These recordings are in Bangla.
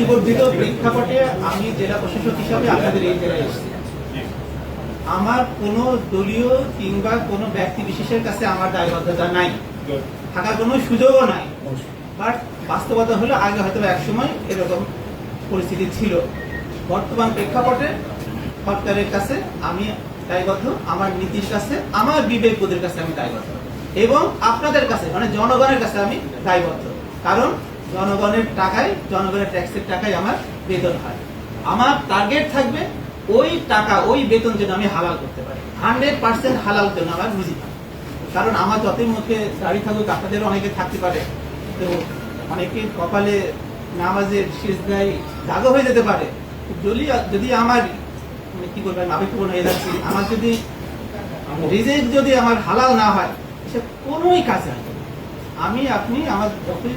পরিবর্তিত প্রেক্ষাপটে আমি জেলা প্রশাসক হিসাবে আপনাদের এই জেলায় এসেছি। আমার কোনো দলীয় কিংবা কোনো ব্যক্তি বিশেষের কাছে আমার দায়বদ্ধতা নাই। থাকার কোনো সুযোগও নাই। বাট বাস্তবতা হলো আগে হয়তো এক সময় এরকম পরিস্থিতি ছিল। বর্তমান প্রেক্ষাপটে সরকারের কাছে আমি দায়বদ্ধ, আমার নীতির কাছে, আমার বিবেক বোধের কাছে আমি দায়বদ্ধ। এবং আপনাদের কাছে মানে জনগণের কাছে আমি দায়বদ্ধ। কারণ জনগণের টাকায়, জনগণের ট্যাক্সের টাকায় আমার বেতন হয়। আমার টার্গেট থাকবে ওই টাকা, ওই বেতন যেন আমি হালাল করতে পারি। হান্ড্রেড পার্সেন্ট হালাল যেন আমার বুঝি পাই কারণ আমার যতই মুখে দাড়ি থাকুক, আপনাদেরও অনেকে থাকতে পারে। তো অনেকে কপালে নামাজের শেষ দেয় দাগও হয়ে যেতে পারে। যদি যদি আমার মানে কি করবেন আবেগপূর্ণ হয়ে যাচ্ছি। আমার যদি রিজেক্ট যদি আমার হালাল না হয়, সে কোনোই কাজে। আমি, আপনি আমার যতই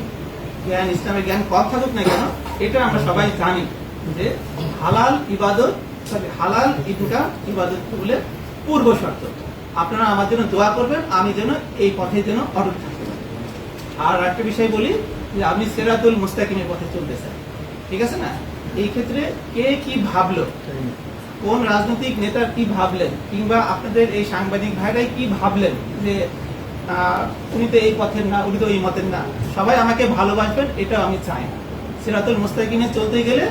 জ্ঞান, ইসলামের জ্ঞান কম থাকুক না কেন, এটা আমরা সবাই জানি যে হালাল ইবাদত, সরি, হালাল ইদুটা ইবাদত বলে পূর্ব শর্ত। আপনারা আমার জন্য দোয়া করবেন, আমি যেন এই পথে যেন অটুট পারি আর একটা বিষয় বলি যে আমি সেরাতুল মুস্তাকিমের পথে চলতে চাই ঠিক আছে না? এই ক্ষেত্রে কে কি ভাবলো, কোন রাজনৈতিক নেতা কি ভাবলেন, কিংবা আপনাদের এই সাংবাদিক ভাইরাই কি ভাবলেন যে উনি তো এই পথের না, উনি তো এই মতের না। সবাই আমাকে ভালোবাসবেন এটা আমি চাই। না সিরাতুল মুস্তাকিমে চলতে গেলে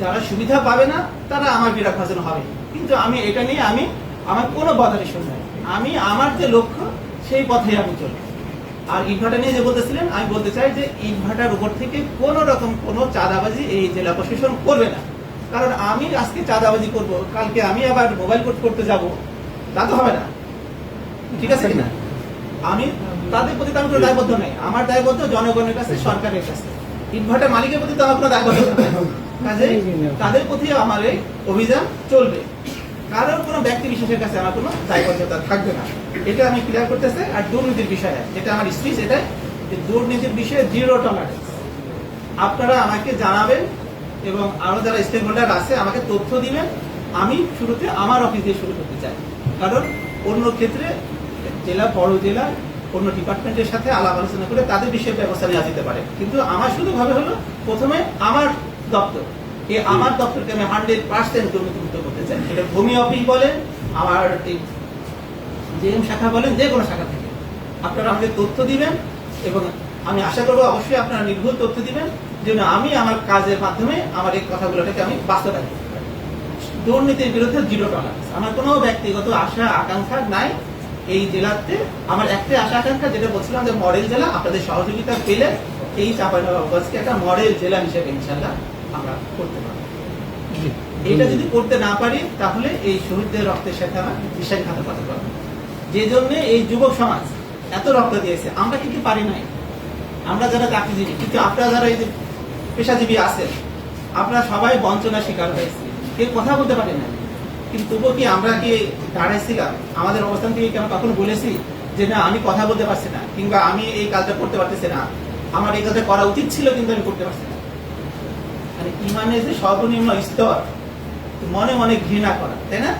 যারা সুবিধা পাবে না, তারা আমার বিরাট ভাজন হবে। কিন্তু আমি এটা নিয়ে আমি, আমার কোনো বদারিশন নাই। আমি, আমার যে লক্ষ্য, সেই পথে আমি চলবো আর ইটভাটা নিয়ে যে বলতেছিলেন, আমি বলতে চাই যে ইটভাটার উপর থেকে কোন রকম কোনো চাঁদাবাজি এই জেলা প্রশাসন করবে না। কারণ আমি আজকে চাঁদাবাজি করব, কালকে আমি আবার মোবাইল কোর্ট করতে যাব, তা তো হবে না। ঠিক আছে কিনা? আমি তাদের প্রতি আমি কোনো দায়বদ্ধ নাই। আমার দায়বদ্ধ জনগণের কাছে, সরকারের কাছে। ইটভাটার মালিকের প্রতি তো আমার কোনো দায়বদ্ধ কাজে তাদের প্রতি আমার এই অভিযান চলবে। কারোর কোনো ব্যক্তি বিশেষের কাছে আমার কোনো দায়বদ্ধতা থাকবে না। এটা আমি ক্লিয়ার করতেছি। আর দুর্নীতির বিষয়ে যেটা আমার স্পিচ এটাই যে দুর্নীতির বিষয়ে জিরো টলারেন্স আপনারা আমাকে জানাবেন এবং আরও যারা স্টেক হোল্ডার আছে, আমাকে তথ্য দিবেন। আমি শুরুতে আমার অফিস দিয়ে শুরু করতে চাই। কারণ অন্য ক্ষেত্রে জেলা, বড় জেলা, অন্য ডিপার্টমেন্টের সাথে আলাপ আলোচনা করে তাদের বিষয়ে ব্যবস্থা নেওয়া যেতে পারে। কিন্তু আমার শুধু ভাবে হলো, প্রথমে আমার দপ্তর এই আমার দপ্তরকে আমি হান্ড্রেড পার্সেন্ট দুর্নীতিমুক্ত করতে চাই। এটা ভূমি অফিস বলেন, আমার জেএম শাখা বলেন, যে কোনো শাখা থেকে। আপনারা আমাকে তথ্য দিবেন এবং আমি আশা করব অবশ্যই আপনারা নির্ভুল তথ্য দিবেন, যেন আমি আমার কাজের মাধ্যমে আমার এই কথাগুলোটাকে আমি পারি। দুর্নীতির বিরুদ্ধে জিরো টলারেন্স আমার কোনো ব্যক্তিগত আশা, আকাঙ্ক্ষা নাই। এই জেলাতে আমার একটাই আশা আকাঙ্ক্ষা, যেটা বলছিলাম যে মডেল জেলা, আপনাদের সহযোগিতা পেলে এই চাপাইনবাবগঞ্জকে একটা মডেল জেলা হিসেবে ইনশাল্লাহ আমরা করতে পারব। এটা যদি করতে না পারি, তাহলে এই শহীদদের রক্তের সাথে আমরা বিশ্বাসঘাতকতা পারব যে জন্য এই যুবক সমাজ এত রক্ত দিয়েছে, আমরা কিন্তু পারি নাই। আমরা যারা চাকরিজীবী কিন্তু আপনারা যারা এই যে পেশাজীবী আছেন, আপনারা সবাই বঞ্চনার শিকার হয়েছে। কেউ কথা বলতে পারে না। কিন্তু তবুও কি আমরা কি দাঁড়াইছিলাম আমাদের অবস্থান থেকে কি আমরা কখনো বলেছি যে না, আমি কথা বলতে পারছি না, কিংবা আমি এই কাজটা করতে পারতেছি না? আমার এই কাজটা করা উচিত ছিল, কিন্তু আমি করতে পারছি না। মানে ইমানের যে সর্বনিম্ন স্তর? মনে মনে ঘৃণা করা, তাই না?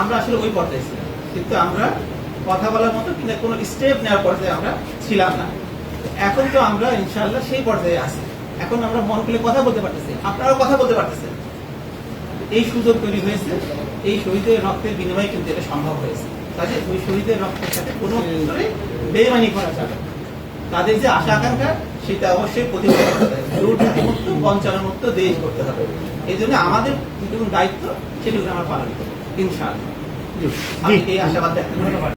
আমরা আসলে ওই পর্যায়ে ছিলাম। কিন্তু আমরা কথা বলার মতো কিংবা কোনো স্টেপ নেওয়ার পর্যায়ে আমরা ছিলাম না। এখন তো আমরা ইনশাআল্লাহ সেই পর্যায়ে আছি। এখন আমরা মন খুলে কথা বলতে পারতেছি। আপনারাও কথা বলতে পারতেছেন। এই সুযোগ তৈরি হয়েছে এই শহীদের রক্তের বিনিময়ে কিন্তু এটা সম্ভব হয়েছে। কাজে ওই শহীদের রক্তের সাথে কোনো বেমানি করা যাবে। তাদের যে আশা আকাঙ্ক্ষা সেটা অবশ্যই প্রতিষ্ঠা করতে হবে। দুর্নীতিমুক্ত বঞ্চনামুক্ত দেশ করতে হবে। এই জন্য আমাদের যেটুকু দায়িত্ব সেটুকু আমরা পালন করব ইনশাআল্লাহ। আমি এই আশাবাদ ব্যক্ত করতে